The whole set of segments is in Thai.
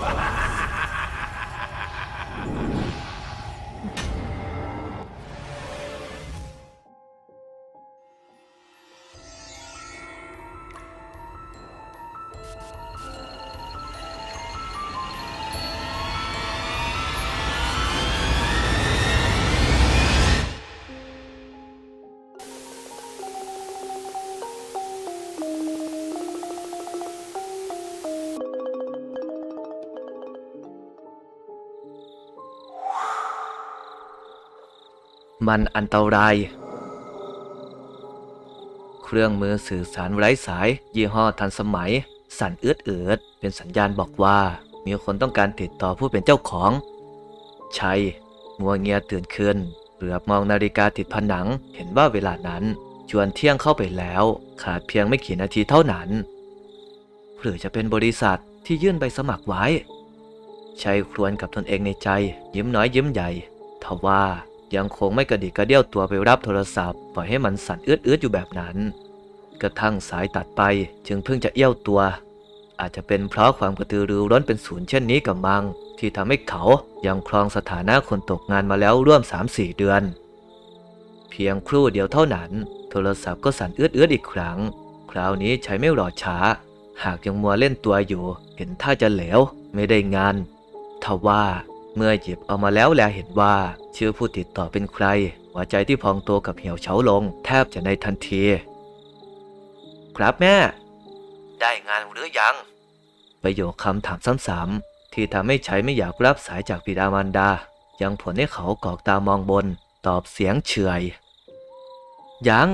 Ha ha ha! มันอันตราย เครื่องมือสื่อสารไร้สาย ยี่ห้อทันสมัย สั่นเอื้อเอือดเป็นสัญญาณบอกว่า มีคนต้องการติดต่อผู้เป็นเจ้าของ ชัยมัวเงียตื่นขึ้นเหลือบมองนาฬิกาติดผนัง เห็นว่าเวลานั้นจวนเที่ยงเข้าไปแล้ว ขาดเพียงไม่กี่นาทีเท่านั้น หรือจะเป็นบริษัทที่ยื่นใบสมัครไว้ชัยครวญกับตนเองในใจ ยิ้มน้อยยิ้มใหญ่ทว่า ยังคงไม่กระดิกกระเดี้ยวตัวไปรับโทรศัพท์ปล่อยให้มันสั่นเอื้อดๆอยู่แบบนั้น กระทั่งสายตัดไปจึงเพิ่งจะเอี้ยวตัว อาจจะเป็นเพราะความกระตือรือร้นเป็นศูนย์เช่นนี้กับมัง ที่ทำให้เขายังครองสถานะคนตกงานมาแล้วร่วม 3-4 เดือน เพียงครู่เดียวเท่านั้น โทรศัพท์ก็สั่นเอื้อดๆอีกครั้ง คราวนี้ใช้ไม่รอช้า หากยังมัวเล่นตัวอยู่ เห็นท่าจะเหลวไม่ได้งานทว่า เมื่อหยิบเอามาแล้วแลเห็นว่า ชื่อผู้ติดต่อเป็นใคร หัวใจที่พองโตกับเหี่ยวเฉาลง แทบจะในทันที ครับแม่ ได้งานหรือยัง ประโยคคำถามซ้ำๆที่ทำให้ใช้ไม่อยากรับสายจากบิดามารดา ยังผลให้เขากอกตามองบน ตอบเสียงเฉยยัง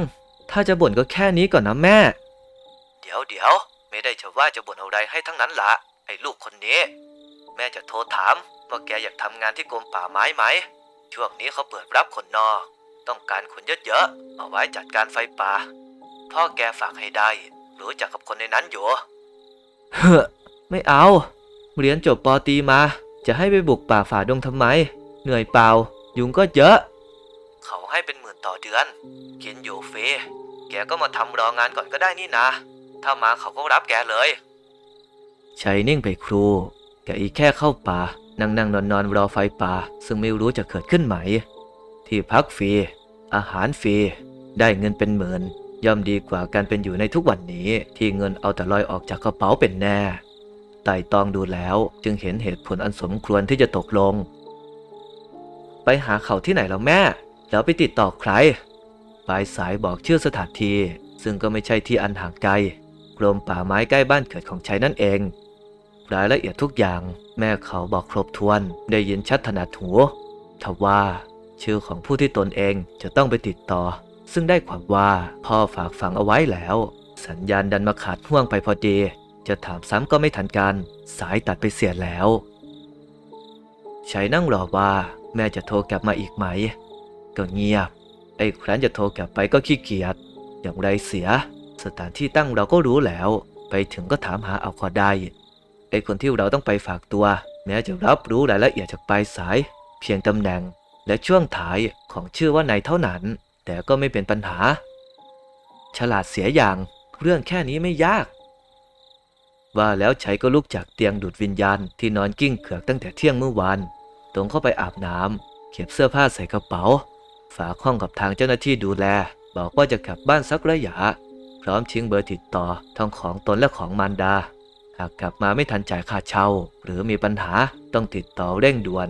ถ้าจะบ่นก็แค่นี้ก่อนนะแม่ เดี๋ยวเดี๋ยวไม่ได้จะว่าจะบ่นอะไรให้ทั้งนั้นละไอ้ลูกคนนี้ แม่จะโทรถาม ว่าแกอยากทำงานที่กรมป่าไม้ไหม ช่วงนี้เขาเปิดรับคนนอก ต้องการคนเยอะๆ เอาไว้จัดการไฟป่า พ่อแกฝากให้ได้ รู้จักกับคนในนั้นอยู่ เฮ้อ ไม่เอา เรียนจบปอตรีมา จะให้ไปบุกป่าฝ่าดงทำไม เหนื่อยเปล่า ยุงก็เยอะ เขาให้เป็นหมื่นต่อเดือน กินอยู่ฟรี แกก็มาทำรองานก่อนก็ได้นี่นะ ถ้ามาเขาก็รับแกเลย ชัยนิ่งไปครู แกอีกแค่เข้าป่า นั่งนั่งนอนนอนรอไฟป่า ซึ่งไม่รู้จะเกิดขึ้นไหม ที่พักฟรี อาหารฟรี ได้เงินเป็นหมื่นย่อมดีกว่าการเป็นอยู่ในทุกวันนี้ ที่เงินเอาแต่ลอยออกจากกระเป๋าเป็นแน่ไต่ตองดูแล้วจึงเห็นเหตุผลอันสมควรที่จะตกลง ไปหาเขาที่ไหนแล้วแม่ แล้วไปติดต่อใคร ปลายสายบอกชื่อสถานที่ซึ่งก็ไม่ใช่ที่อันห่างไกลกรมป่าไม้ใกล้บ้านเกิดของชัยนั่นเอง รายละเอียดทุกอย่าง แม่เขาบอกครบถ้วน ได้ยินชัดถนัดหูทว่า ชื่อของผู้ที่ตนเองจะต้องไปติดต่อ ซึ่งได้ความว่าพ่อฝากฝังเอาไว้แล้ว สัญญาณดันมาขาดห่วงไปพอดี จะถามซ้ำก็ไม่ทันการ สายตัดไปเสียแล้วชัยนั่งรอว่า แม่จะโทรกลับมาอีกไหม ก็เงียบ ไอ้ครั้นจะโทรกลับไปก็ขี้เกียจ อย่างไรเสีย สถานที่ตั้งเราก็รู้แล้ว ไปถึงก็ถามหาเอาขอได้ ไอ้คนที่เราต้องไปฝากตัว แม้จะรับรู้รายละเอียดจากปลายสาย เพียงตำแหน่งและช่วงถ่ายของชื่อว่านายเท่านั้น แต่ก็ไม่เป็นปัญหา ฉลาดเสียอย่างเรื่องแค่นี้ไม่ยาก ว่าแล้วชัยก็ลุกจากเตียงดูดวิญญาณที่นอนกิ้งเขือกตั้งแต่เที่ยงเมื่อวานตรงเข้าไปอาบน้ำเก็บเสื้อผ้าใส่กระเป๋า ฝากห้องกับทางเจ้าหน้าที่ดูแล บอกว่าจะกลับบ้านสักระยะ พร้อมชิงเบอร์ติดต่อทั้งของตนและของมารดา หากกลับมาไม่ทันจ่ายค่าเช่า หรือมีปัญหาต้องติดต่อเร่งด่วน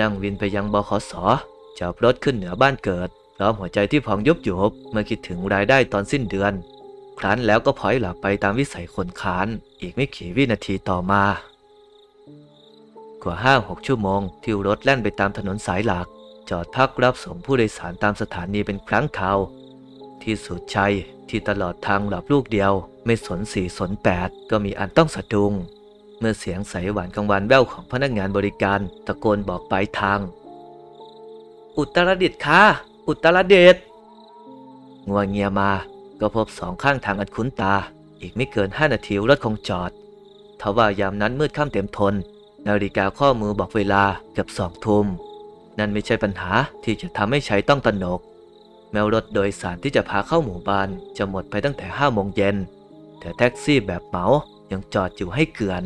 นั่งวินไปยังบขสจับรถขึ้นเหนือบ้านเกิดพร้อมหัวใจที่พองยุบยุบเมื่อคิดถึงรายได้ตอนสิ้นเดือน ครั้นแล้วก็พลอยหลับไปตามวิสัยคนค้าน อีกไม่กี่วินาทีต่อมา กว่าห้าหกชั่วโมง ที่รถแล่นไปตามถนนสายหลัก จอดพักรับส่งผู้โดยสารตามสถานีเป็นครั้งคราว ที่สุดชัยที่ตลอดทางหลับลูกเดียว ไม่สนสี่สนแปดก็มีอันต้องสะดุ้งเมื่อเสียงใสหวานกลางวันแว่วของพนักงานบริการตะโกนบอกปลายทาง อุตรดิตถ์ค่ะอุตรดิตถ์งัวเงียมาก็พบสองข้างทางอันคุ้นตา อีกไม่เกินห้านาทีรถคงจอดทว่ายามนั้นมืดค่ำเต็มทน นาฬิกาข้อมือบอกเวลาเกือบสองทุ่มนั่นไม่ใช่ปัญหาที่จะทำให้ใช้ต้องตระหนก แม้รถโดยสารที่จะพาเข้าหมู่บ้านจะหมดไปตั้งแต่ห้าโมงเย็น แต่แท็กซี่แบบเหมายังจอดอยู่ให้เกือน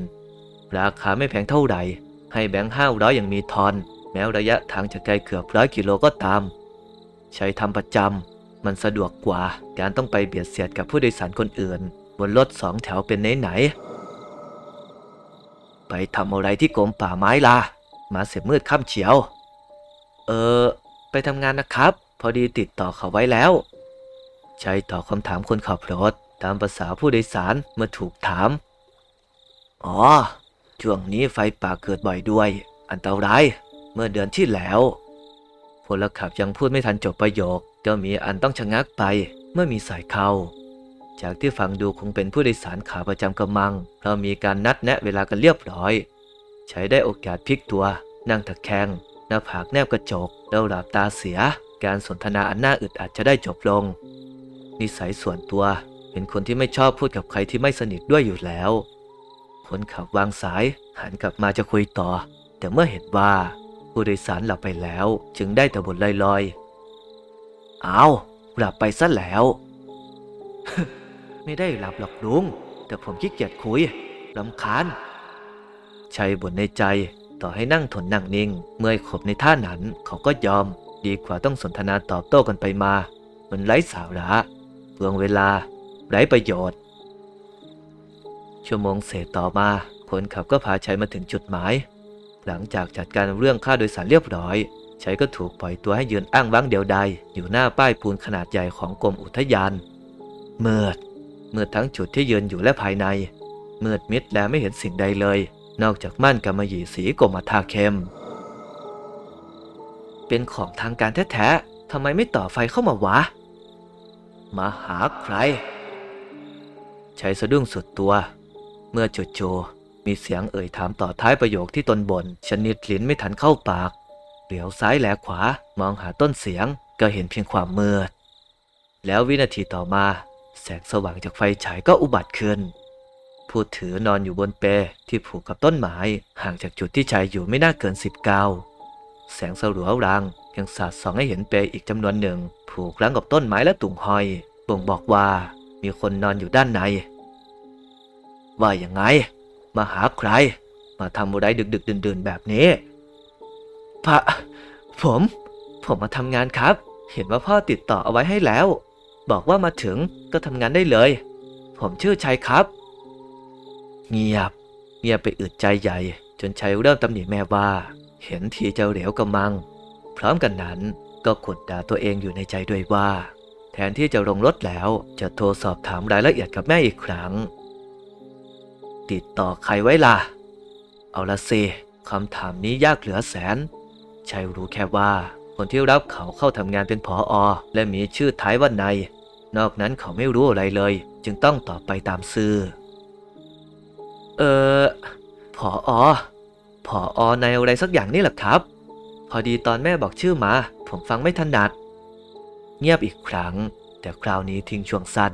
ราคาไม่แพงเท่าไหร่ ให้แบงค์ห้าร้อยอย่างมีทอน แม้ระยะทางจะไกลเกือบร้อยกิโลก็ตาม ใช้ทำประจำมันสะดวกกว่าการต้องไปเบียดเสียดกับผู้โดยสารคนอื่น บนรถสองแถวเป็นไหนๆไปทำอะไรที่กรมป่าไม้ล่ะ มาเสียมืดค่ำเฉียว เออ ไปทำงานนะครับ พอดีติดต่อเขาไว้แล้วใช้ตอบคำถามคนขับรถตามภาษาผู้โดยสารเมื่อถูกถาม อ๋อ ช่วงนี้ไฟป่าเกิดบ่อยด้วย อันตรายเมื่อเดือนที่แล้วพลขับยังพูดไม่ทันจบประโยคก็มีอันต้องชะงักไปเมื่อมีสายเข้า จากที่ฟังดูคงเป็นผู้โดยสารขาประจำกำมัง เพราะมีการนัดแนะเวลากันเรียบร้อย ใช้ได้โอกาสพลิกตัว นั่งตะแคงหน้าผากแนบกระจกแล้วหลับตาเสีย การสนทนาอันน่าอึดอัดจะได้จบลง นิสัยส่วนตัวเป็นคนที่ไม่ชอบพูดกับใครที่ไม่สนิทด้วยอยู่แล้ว คนขับวางสายหันกลับมาจะคุยต่อ แต่เมื่อเห็นว่าผู้โดยสารหลับไปแล้วจึงได้แต่บ่นลอยๆเอาวหลับไปซะแล้ว ไม่ได้หลับหรอกลุง แต่ผมขี้เกียจคุยรำคาญชัยบ่นในใจต่อให้นั่งทนนั่งนิ่ง เมื่อยขบในท่านั้นเขาก็ยอม ดีกว่าต้องสนทนาตอบโต้กันไปมา มันไร้สาระเปลืองเวลา ไร้ประโยชน์ ชั่วโมงเศษต่อมา คนขับก็พาชัยมาถึงจุดหมาย หลังจากจัดการเรื่องค่าโดยสารเรียบร้อยชัยก็ถูกปล่อยตัวให้ยืนอ้างว้างเดียวดายอยู่หน้าป้ายปูนขนาดใหญ่ของกรมอุทยาน เมืดเมืดทั้งจุดที่ยืนอยู่และภายใน เมืดมิดและไม่เห็นสิ่งใดเลย นอกจากม่านกำมะหยี่สีกรมทาเข้ม เป็นของทางการแท้ๆทำไมไม่ต่อไฟเข้ามาวะ มาหาใคร ใช้สะดุ้งสุดตัว เมื่อจู่ๆมีเสียงเอ่ยถามต่อท้ายประโยคที่ตนบน่นชนิดลิ้นไม่ทันเข้าปาก เหลียวซ้ายแลขวามองหาต้นเสียงก็เห็นเพียงความมืด แล้ววินาทีต่อมา แสงสว่างจากไฟฉายก็อุบัติขึ้นผู้ถือนอนอยู่บนเปที่ผูกกับต้นไม้ห่างจากจุดที่ชายอยู่ไม่น่าเกินสิบเก้า แสงสลัวรางยังสาดส่องให้เห็นเปลอีกจำนวนหนึ่ง ผูกรั้งกับต้นไม้และตุ่งหอย บ่งบอกว่ามีคนนอนอยู่ด้านใน ว่าอย่างไง มาหาใคร มาทำอะไรดึกดึกดื่นๆแบบนี้พระผม ผมมาทำงานครับ เห็นว่าพ่อติดต่อเอาไว้ให้แล้ว บอกว่ามาถึงก็ทำงานได้เลย ผมชื่อชัยครับ เงียบ เงียบไปอึดใจใหญ่ จนชัยเริ่มตำหนิแม่ว่า เห็นทีเจ้าเหลวกำมัง พร้อมกันนั้นก็กดด่าตัวเองอยู่ในใจด้วยว่า แทนที่จะลงรถแล้วจะโทรสอบถามรายละเอียดกับแม่อีกครั้ง ติดต่อใครไว้ล่ะ เอาละสิคำถามนี้ยากเหลือแสนชัยรู้แค่ว่าคนที่รับเขาเข้าทำงานเป็นผออและมีชื่อท้ายว่านายนอกนั้นเขาไม่รู้อะไรเลย จึงต้องตอบไปตามซื่อ เออผออ ผออในอะไรสักอย่างนี่แหละครับ พอดีตอนแม่บอกชื่อมา ผมฟังไม่ถนัด เงียบอีกครั้ง แต่คราวนี้ทิ้งช่วงสั้น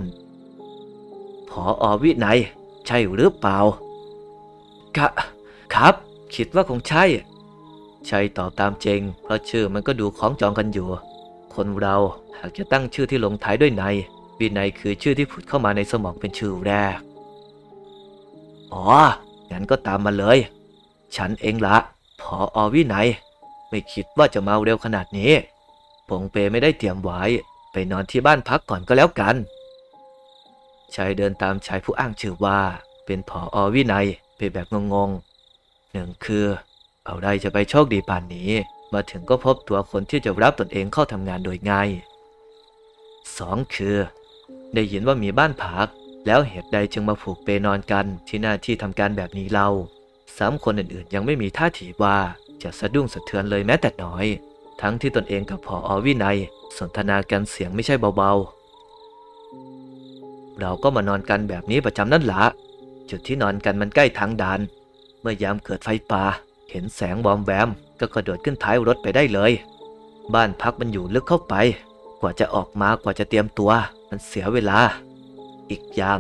ผออวินัยใช่หรือเปล่ากะครับ คิดว่าคงใช่ ใช่ตอบตามจริง เพราะชื่อมันก็ดูคล้องจองกันอยู่ คนเราหากจะตั้งชื่อที่ลงท้ายด้วยในวินัยคือชื่อที่ผุดเข้ามาในสมองเป็นชื่อแรก อ๋อ งั้นก็ตามมาเลย ฉันเองละพออวินัย ไม่คิดว่าจะมาเร็วขนาดนี้ปงเปไม่ได้เตรียมไว้ ไปนอนที่บ้านพักก่อนก็แล้วกัน ชายเดินตามชายผู้อ้างชื่อว่า เป็นผออวินัยไปแบบงงๆ หนึ่งคือ เอาได้จะไปโชคดีป่านนี้ มาถึงก็พบตัวคนที่จะรับตนเองเข้าทำงานโดยง่ายสองคือ ได้ยินว่ามีบ้านพัก แล้วเหตุใดจึงมาผูกเปนอนกันที่หน้าที่ทำการแบบนี้เล่า สามคนอื่นๆ ยังไม่มีท่าทีว่าจะสะดุ้งสะเทือนเลยแม้แต่น้อย ทั้งที่ตนเองกับพออวินัย สนทนากันเสียงไม่ใช่เบาๆ เราก็มานอนกันแบบนี้ประจำนั่นละจุดที่นอนกันมันใกล้ทางด่าน เมื่อยามเกิดไฟป่าเห็นแสงบอมแวม ก็กระโดดขึ้นท้ายรถไปได้เลย บ้านพักมันอยู่ลึกเข้าไป กว่าจะออกมากว่าจะเตรียมตัว มันเสียเวลา อีกอย่าง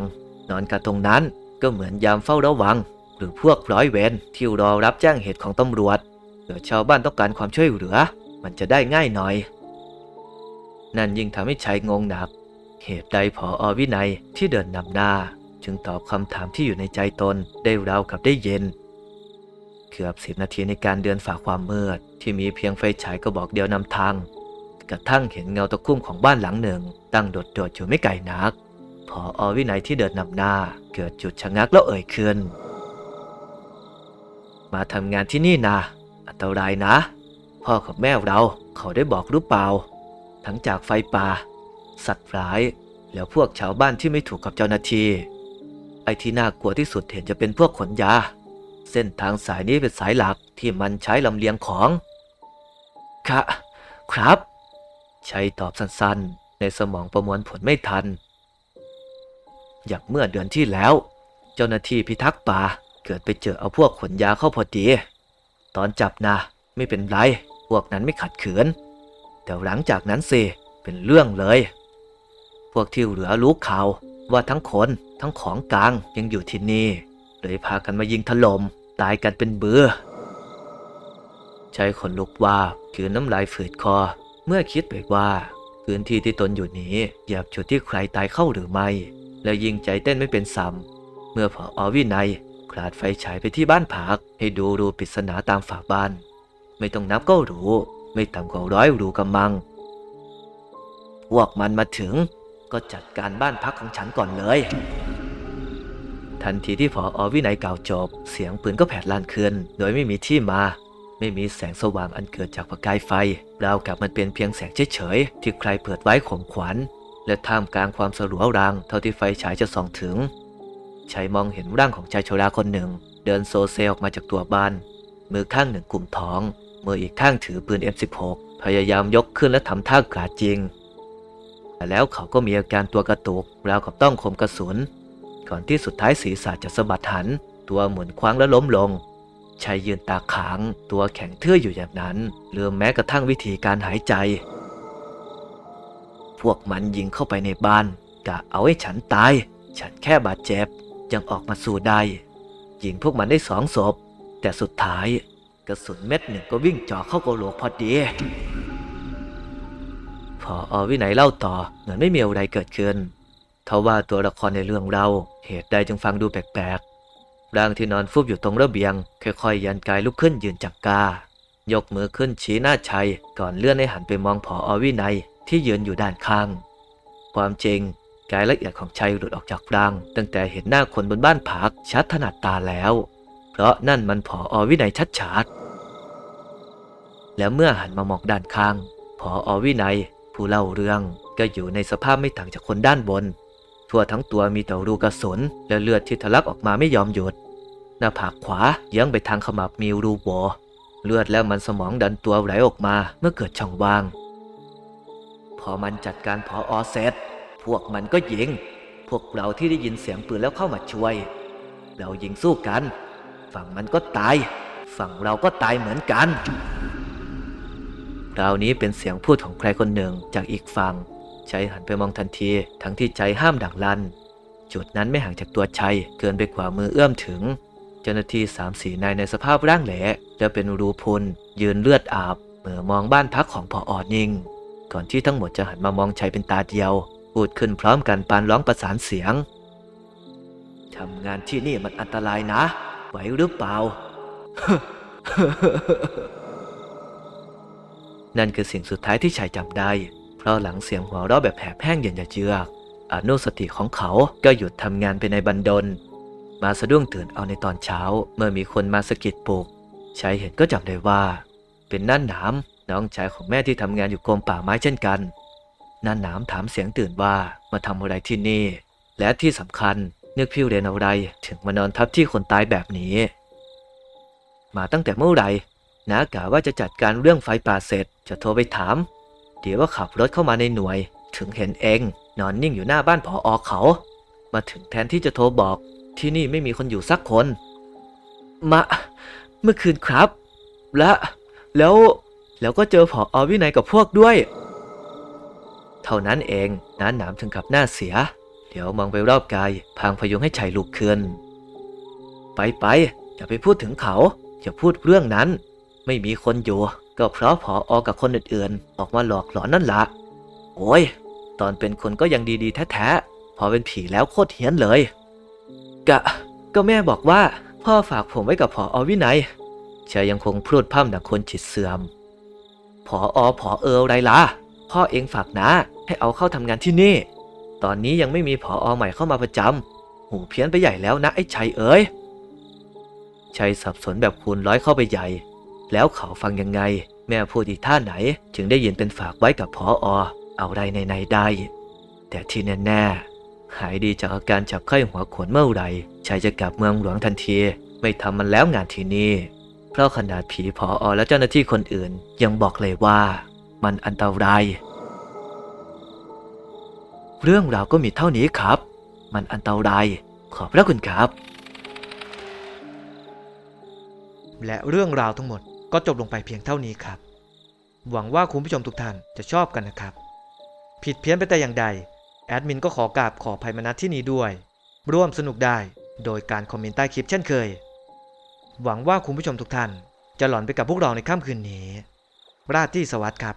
นอนกันตรงนั้นก็เหมือนยามเฝ้าระวัง หรือพวกร้อยเวรที่รอรับแจ้งเหตุของตำรวจเผื่อชาวบ้านต้องการความช่วยเหลือ มันจะได้ง่ายหน่อย นั่นยิ่งทำให้ชายงงหนัก เหตุใดผออวินัยที่เดินนำหน้า จึงตอบคำถามที่อยู่ในใจตนได้ราวกับได้เย็น เกือบสิบนาทีในการเดินฝ่าความมืด ที่มีเพียงไฟฉายก็บอกเดียวนำทางกระทั่งเห็นเงาตะคุ่มของบ้านหลังหนึ่ง ตั้งโดดๆอยู่ไม่ไกลนักพออวินัยที่เดินนำหน้า เกิดจุดชะงักแล้วเอ่ยขึ้น มาทำงานที่นี่นะอันตรายนะ พ่อกับแม่เราเขาได้บอกหรือเปล่า ทั้งจากไฟป่า สัตว์ร้าย แล้วพวกชาวบ้านที่ไม่ถูกกับเจ้าหน้าที่ ไอ้ที่น่ากลัวที่สุดเห็นจะเป็นพวกขนยา เส้นทางสายนี้เป็นสายหลักที่มันใช้ลำเลียงของ ค่ะ ครับชัยตอบสั้นๆ ในสมองประมวลผลไม่ทัน อย่างเมื่อเดือนที่แล้ว เจ้าหน้าที่พิทักษ์ป่า เกิดไปเจอเอาพวกขนยาเข้าพอดี ตอนจับนะไม่เป็นไร พวกนั้นไม่ขัดขืน แต่หลังจากนั้นสิเป็นเรื่องเลย พวกที่เหลือรู้ข่าวว่าทั้งคนทั้งของกลางยังอยู่ที่นี่ เลยพากันมายิงถล่มตายกันเป็นเบือใช้ขนลุกว่าคือน้ำลายฝืดคอ เมื่อคิดไปว่า พื้นที่ที่ตนอยู่นี้เหยียบจุดที่ใครตายเข้าหรือไม่ และยิงใจเต้นไม่เป็นซ้ำเมื่อพออวินัย กราดไฟฉายไปที่บ้านพัก ให้ดูรูปริศนาตามฝาบ้าน ไม่ต้องนับก็รู้ ไม่ต่ำกว่าร้อยรูกำมัง พวกมันมาถึงก็จัดการบ้านพักของฉันก่อนเลย ทันทีที่พออวินัยกล่าวจบ เสียงปืนก็แผดลั่นขึ้น โดยไม่มีที่มา ไม่มีแสงสว่างอันเกิดจากประกายไฟราวกับมันเป็นเพียงแสงเฉยๆที่ใครเปิดไว้ข่มขวัญและท่ามกลางความสลัวรางเท่าที่ไฟฉายจะส่องถึง ชัยมองเห็นร่างของชายชราคนหนึ่ง เดินโซเซออกมาจากตัวบ้าน มือข้างหนึ่งกลุ่มท้อง มืออีกข้างถือปืน M16 พยายามยกขึ้นและทำท่ากราดจริง แต่แล้วเขาก็มีอาการตัวกระตุกราวกับต้องคมกระสุน ก่อนที่สุดท้ายศีรษะจะสะบัดหัน ตัวหมุนคว้างและล้มลงชายยืนตาขาง ตัวแข็งทื่ออยู่อย่างนั้นลืมแม้กระทั่งวิธีการหายใจ พวกมันยิงเข้าไปในบ้านกะเอาให้ฉันตาย ฉันแค่บาดเจ็บ ยังออกมาสู้ได้ยิงพวกมันได้สองศพ แต่สุดท้ายกระสุนเม็ดหนึ่งก็วิ่งจ่อเข้ากระโหลกพอดี พออวินัยเล่าต่อเหมือนไม่มีอะไรเกิดขึ้นทว่าตัวละครในเรื่องเราเหตุใดจึงฟังดูแปลกๆ ร่างที่นอนฟุบอยู่ตรงระเบียง ค่อยๆ ยันกายลุกขึ้นยืนจักกายกมือขึ้นชี้หน้าชัย ก่อนเลื่อนให้หันไปมองผออวินัยที่ยืนอยู่ด้านข้าง ความจริง กายละเอียดของชัยหลุดออกจากร่าง ตั้งแต่เห็นหน้าคนบนบ้านพักชัดถนัดตาแล้ว เพราะนั่นมันผออวินัยชัดๆแล้วเมื่อหันมามองด้านข้างผออวินัย ผู้เล่าเรื่องก็อยู่ในสภาพไม่ต่างจากคนด้านบน ทั่วทั้งตัวมีแต่รูกระสุนและเลือดที่ทะลักออกมาไม่ยอมหยุด หน้าผากขวาเยื้องไปทางขมับมีรูโหวเลือดและมันสมองดันตัวไหลออกมาเมื่อเกิดช่องว่าง พอมันจัดการพออเสร็จ พวกมันก็ยิง พวกเราที่ได้ยินเสียงปืนแล้วเข้ามาช่วย เรายิงสู้กัน ฝั่งมันก็ตาย ฝั่งเราก็ตายเหมือนกันคราวนี้เป็นเสียงพูดของใครคนหนึ่งจากอีกฝั่งชัยหันไปมองทันที ทั้งที่ใจห้ามดักลัน จุดนั้นไม่ห่างจากตัวชัยเกินไปกว่ามือเอื้อมถึง เจ้าหน้าที่สามสี่นายในสภาพร่างแหลและเป็นรูพุนยืนเลือดอาบ เมื่อมองบ้านพักของพออ,อนิ่ง ก่อนที่ทั้งหมดจะหันมามองชัยเป็นตาเดียว พูดขึ้นพร้อมกันปานร้องประสานเสียงทำงานที่นี่มันอันตรายนะ ไหวหรือเปล่า นั่นคือสิ่งสุดท้ายที่ชายจำได้ เพราะหลังเสียงหัวเราะแบบแผบแห้งเย็นเยือกอนุสติของเขาก็หยุดทำงานไปในบันดล มาสะดุ้งตื่นเอาในตอนเช้า เมื่อมีคนมาสะกิดปลุกชายเห็นก็จำได้ว่า เป็นนั่นหนามน้องชายของแม่ที่ทำงานอยู่กรมป่าไม้เช่นกัน นั่นหนามถามเสียงตื่นว่ามาทำอะไรที่นี่ และที่สำคัญนึกพิวเรนอะไรถึงมานอนทับที่คนตายแบบนี้ มาตั้งแต่เมื่อไหร่นากะว่าจะจัดการเรื่องไฟป่าเสร็จ จะโทรไปถาม เดี๋ยวว่าขับรถเข้ามาในหน่วย ถึงเห็นเอง นอนนิ่งอยู่หน้าบ้านผออเขา มาถึงแทนที่จะโทรบอกที่นี่ไม่มีคนอยู่สักคน มา เมื่อคืนครับ และแล้วแล้วก็เจอผออวินัยกับพวกด้วย เท่านั้นเองน้าหนามถึงกับหน้าเสีย เดี๋ยวมองไปรอบกาย พางพยุงให้ชายลุกขึ้นไปไปอย่าไปพูดถึงเขา อย่าพูดเรื่องนั้น ไม่มีคนอยู่ ก็เพราะผอออกับคนอื่นๆ ออกมาหลอกหลอนนั่นละโอ้ย ตอนเป็นคนก็ยังดีๆแท้ๆ พอเป็นผีแล้วโคตรเฮี้ยนเลย กะ ก็แม่บอกว่า พ่อฝากผมไว้กับผออวินัยชายยังคงพูดพร่ำดังคนจิตเสื่อมผออผอเอออะไรล่ะ พ่อเองฝากนะให้เอาเข้าทำงานที่นี่ ตอนนี้ยังไม่มีผออใหม่เข้ามาประจำหูเพี้ยนไปใหญ่แล้วนะไอ้ชัยเอ๋ยชัยสับสนแบบคูณร้อยเข้าไปใหญ่ แล้วเขาฟังยังไง แม่พูดอีกท่าไหน จึงได้ยินเป็นฝากไว้กับพออเอาไรในในได้ แต่ที่แน่ๆหายดีจากอาการจับไข้หัวขวนเมื่อไหร่ชัยจะกลับเมืองหลวงทันที ไม่ทำมันแล้วงานที่นี่ เพราะขนาดผีพออและเจ้าหน้าที่คนอื่น ยังบอกเลยว่า มันอันตราย เรื่องราวก็มีเท่านี้ครับ มันอันตราย ขอบพระคุณครับ และเรื่องราวทั้งหมดก็จบลงไปเพียงเท่านี้ครับ หวังว่าคุณผู้ชมทุกท่านจะชอบกันนะครับ ผิดเพี้ยนไปแต่อย่างใด แอดมินก็ขอกราบขอภัยมาณที่นี้ด้วย ร่วมสนุกได้โดยการคอมเมนต์ใต้คลิปเช่นเคย หวังว่าคุณผู้ชมทุกท่านจะหลอนไปกับพวกเราในค่ำคืนนี้ ราตรีสวัสดิ์ครับ